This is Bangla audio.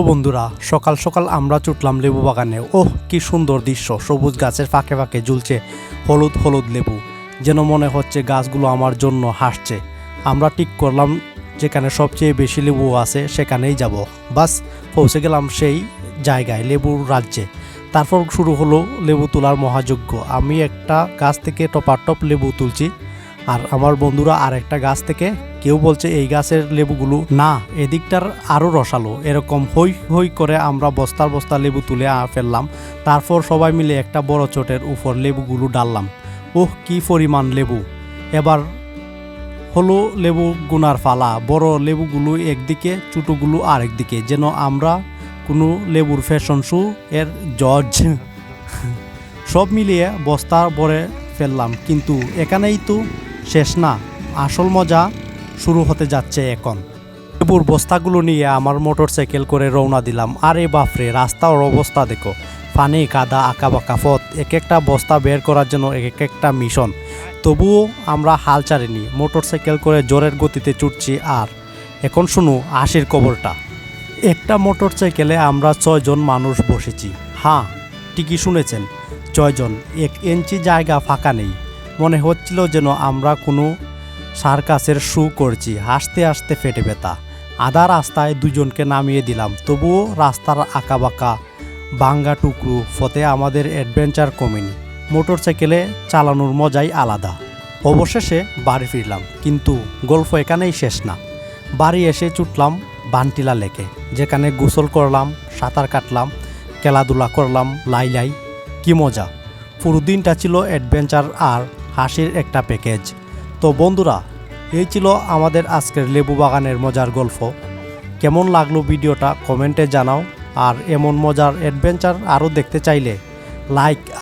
বন্ধুরা, সকাল সকাল আমরা চুটলাম লেবু বাগানে। ওহ, কি সুন্দর দৃশ্য, সবুজ গাছের ফাঁকে ফাঁকে ঝুলছে হলুদ হলুদ লেবু, যেন মনে হচ্ছে গাছগুলো আমার জন্য হাসছে। আমরা ঠিক করলাম যেখানে সবচেয়ে বেশি লেবু আছে সেখানেই যাব। বাস, পৌঁছে গেলাম সেই জায়গায়, লেবুর রাজ্যে। তারপর শুরু হলো লেবু তোলার মহাযজ্ঞ। আমি একটা গাছ থেকে টপার টপ লেবু তুলছি। আর আমার বন্ধুরা আর একটা গাছ থেকে কেউ বলছে এই গাছের লেবুগুলো না, এদিকটার আরও রসালো। এরকম হই হই করে আমরা বস্তার বস্তা লেবু তুলে ফেললাম। তারপর সবাই মিলে একটা বড় চটের উপর লেবুগুলো ডাললাম। ওহ, কি পরিমাণ লেবু। এবার হলো লেবু গুনার ফালা। বড় লেবুগুলো একদিকে ছোটোগুলো আরেকদিকে। যেন আমরা কোনো লেবুর ফ্যাশন শু এর জজ। সব মিলিয়ে বস্তা ভরে ফেললাম। কিন্তু এখানেই তো শেষ না, আসল মজা শুরু হতে যাচ্ছে এখন। লেবুর বস্তাগুলো নিয়ে আমার মোটর সাইকেল করে রওনা দিলাম। আরে বাপরে, রাস্তার অবস্থা দেখো। পানি কাদা আঁকা বাঁকা পথ এক একটা বস্তা বের করার জন্য এক এক একটা মিশন। তবুও আমরা হাল ছাড়িনি মোটর সাইকেল করে জোরের গতিতে ছুটছি আর, এখন শুনু আশির কবরটা। একটা মোটর সাইকেলে আমরা ছয়জন মানুষ বসেছি। হ্যাঁ ঠিকই শুনেছেন, ছয়জন, এক ইঞ্চি জায়গা ফাঁকা নেই। মনে হচ্ছিল যেন আমরা কোনো সার্কাসের শু করছি। হাসতে হাসতে ফেটে ব্যথা। আধা রাস্তায় দুজনকে নামিয়ে দিলাম। তবুও রাস্তার আঁকাবাঁকা বাঙ্গা টুকরো ফতে আমাদের অ্যাডভেঞ্চার কমেনি। মোটর সাইকেলে চালানোর মজাই আলাদা। অবশেষে বাড়ি ফিরলাম, কিন্তু গল্প এখানেই শেষ না। বাড়ি এসে ছুটলাম বানটিলা লেকে, যেখানে গোসল করলাম, সাঁতার কাটলাম, খেলাধুলা করলাম, লাই লাই, কি মজা। পুরো দিনটা ছিল অ্যাডভেঞ্চার আর হাসির একটা প্যাকেজ। তো বন্ধুরা, এই ছিল আমাদের আজকের লেবু বাগানের মজার গল্প। কেমন লাগল ভিডিওটা কমেন্টে জানাও। আর এমন মজার অ্যাডভেঞ্চার আরও দেখতে চাইলে, লাইক